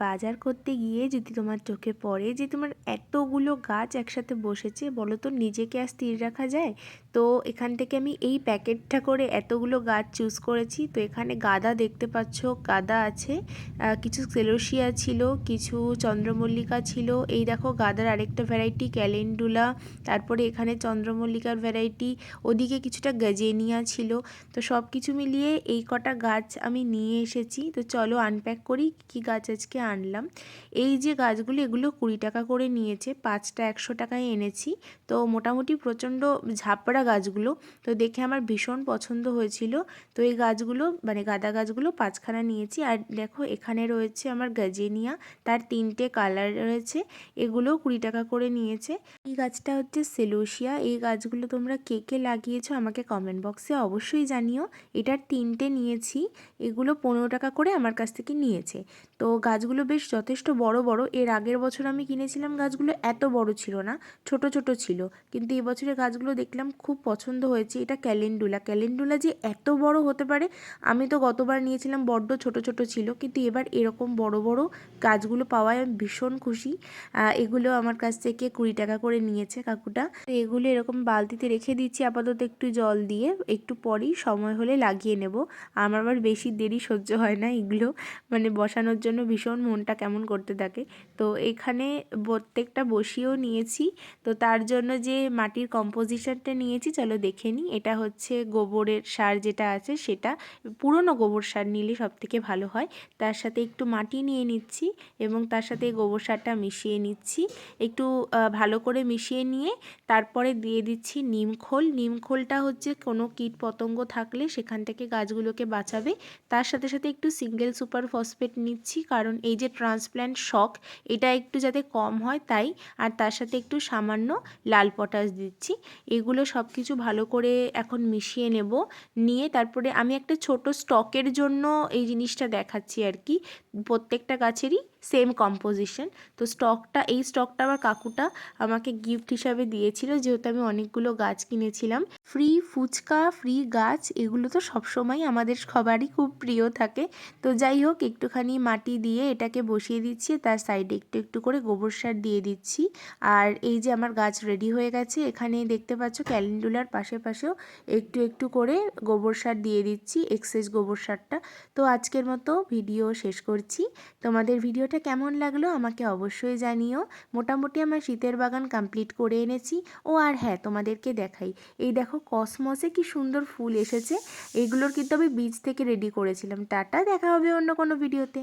বাজার করতে গিয়ে যদি তোমার চোখে পড়ে যে তোমার এতগুলো গাছ একসাথে বসেছে, বলো তো নিজেকে আর স্থির রাখা যায়? তো এখান থেকে আমি এই প্যাকেটটা করে এতগুলো গাছ চুজ করেছি। তো এখানে গাদা দেখতে পাচ্ছ, গাদা আছে কিছু সেলোসিয়া ছিল, কিছু চন্দ্রমল্লিকা ছিল। এই দেখো গাদার আরেকটা ভ্যারাইটি ক্যালেন্ডুলা, তারপরে এখানে চন্দ্রমল্লিকার ভ্যারাইটি ওদিকে কিছুটা গাজেনিয়া ছিল। তো সব কিছু মিলিয়ে এই কটা গাছ আমি নিয়ে এসেছি। তো চলো আনপ্যাক করি কী গাছ আজকে আনলাম। এই যে গাছগুলো, এগুলো কুড়ি টাকা করে নিয়েছে, পাঁচটা একশো টাকায় এনেছি। তো মোটামুটি প্রচণ্ড ঝাপড়া গাছগুলো। তো দেখে আমার ভীষণ পছন্দ হয়েছিল। তো এই গাছগুলো মানে গাঁদা গাছগুলো পাঁচখানা নিয়েছি। আর দেখো, এখানে রয়েছে আমার গাজেনিয়া। তার তিনটে কালার রয়েছে, এগুলোও কুড়ি টাকা করে নিয়েছে। এই গাছটা হচ্ছে সেলোসিয়া এই গাছগুলো তোমরা কে কে লাগিয়েছো আমাকে কমেন্ট বক্সে অবশ্যই জানিও। এটার তিনটে নিয়েছি, এগুলো পনেরো টাকা করে আমার কাছ থেকে নিয়েছে। তো গাছগুলো বেশ যথেষ্ট বড় বড়। এর আগের বছর আমি কিনেছিলাম গাছগুলো এত বড় ছিল না, ছোট ছোট ছিল। কিন্তু এবছরের গাছগুলো দেখলাম খুব পছন্দ হয়েছে, এটা ক্যালেন্ডুলা। ক্যালেন্ডুলা যে এত বড় হতে পারে, আমি তো গতবার নিয়েছিলাম বড্ড ছোট ছোট ছিল, কিন্তু এবার এরকম বড় বড় গাছগুলো পাওয়ায় আমি ভীষণ খুশি। এগুলো আমার কাছ থেকে কুড়ি টাকা করে নিয়েছে কাকুটা। তো এগুলো এরকম বালতিতে রেখে দিচ্ছি, আপাতত একটু জল দিয়ে, একটু পরেই সময় হলে লাগিয়ে নেব। আমার আবার বেশি দেরি সহ্য হয় না এগুলো মানে বসানোর জন্য ভীষণ মনটা কেমন করতে থাকে। তো এখানে প্রত্যেকটা বসিয়েও নিয়েছি। তো তার জন্য যে মাটির কম্পোজিশনটা নিয়েছি, চলো দেখে নিই। এটা হচ্ছে গোবরের সার যেটা আছে, সেটা পুরনো গোবর সার নিলে সব থেকে ভালো হয়। তার সাথে একটু মাটি নিয়ে নিচ্ছি এবং তার সাথে গোবর সারটা মিশিয়ে নিচ্ছি। একটু ভালো করে মিশিয়ে নিয়ে তারপরে দিয়ে দিচ্ছি নিমখোল নিমখোলটা হচ্ছে কোনো কীট পতঙ্গ থাকলে সেখান থেকে গাছগুলোকে বাঁচাবে। তার সাথে সাথে একটু সিঙ্গেল সুপার ফসফেট নিচ্ছি, কারণ এই যে ট্রান্সপ্ল্যান্ট শক এটা একটু যাতে কম হয় তাই, আর তার সাথে একটু সামান্য লাল পটাশ দিচ্ছি। এগুলো সব কিছু ভালো করে এখন মিশিয়ে নেব। নিয়ে তারপরে আমি একটা ছোট স্টকের জন্য এই জিনিসটা দেখাচ্ছি আর কি। প্রত্যেকটা গাছেরই সেম কম্পোজিশন তো স্টকটা এই স্টকটা আমার কাকুটা আমাকে গিফট হিসাবে দিয়েছিল, যেহেতু আমি অনেকগুলো গাছ কিনেছিলাম। ফ্রি ফুচকা ফ্রি গাছ, এগুলো তো সবসময় আমাদের সবারই খুব প্রিয় থাকে। তো যাই হোক, একটুখানি মাটি দিয়ে এটাকে বসিয়ে দিচ্ছি, তার সাইডে একটু একটু করে গোবর সার দিয়ে দিচ্ছি। আর এই যে আমার গাছ রেডি হয়ে গেছে, এখানে দেখতে পাচ্ছ ক্যালেন্ডুলার পাশে পাশেও একটু একটু করে গোবর সার দিয়ে দিচ্ছি এক্সেস গোবর সারটা। তো আজকের মতো ভিডিও শেষ করছি। তোমাদের ভিডিওটা কেমন লাগল আমাকে অবশ্যই জানিও। মোটামুটি আমার শীতের বাগান কমপ্লিট করে এনেছি। ও আর হ্যাঁ তোমাদেরকে দেখাই। এই দেখো কসমসে কি সুন্দর ফুল এসেছে। এগুলোর কিন্তু আমি বীজ থেকে রেডি করেছিলাম। টাটা, দেখা হবে অন্য কোনো ভিডিওতে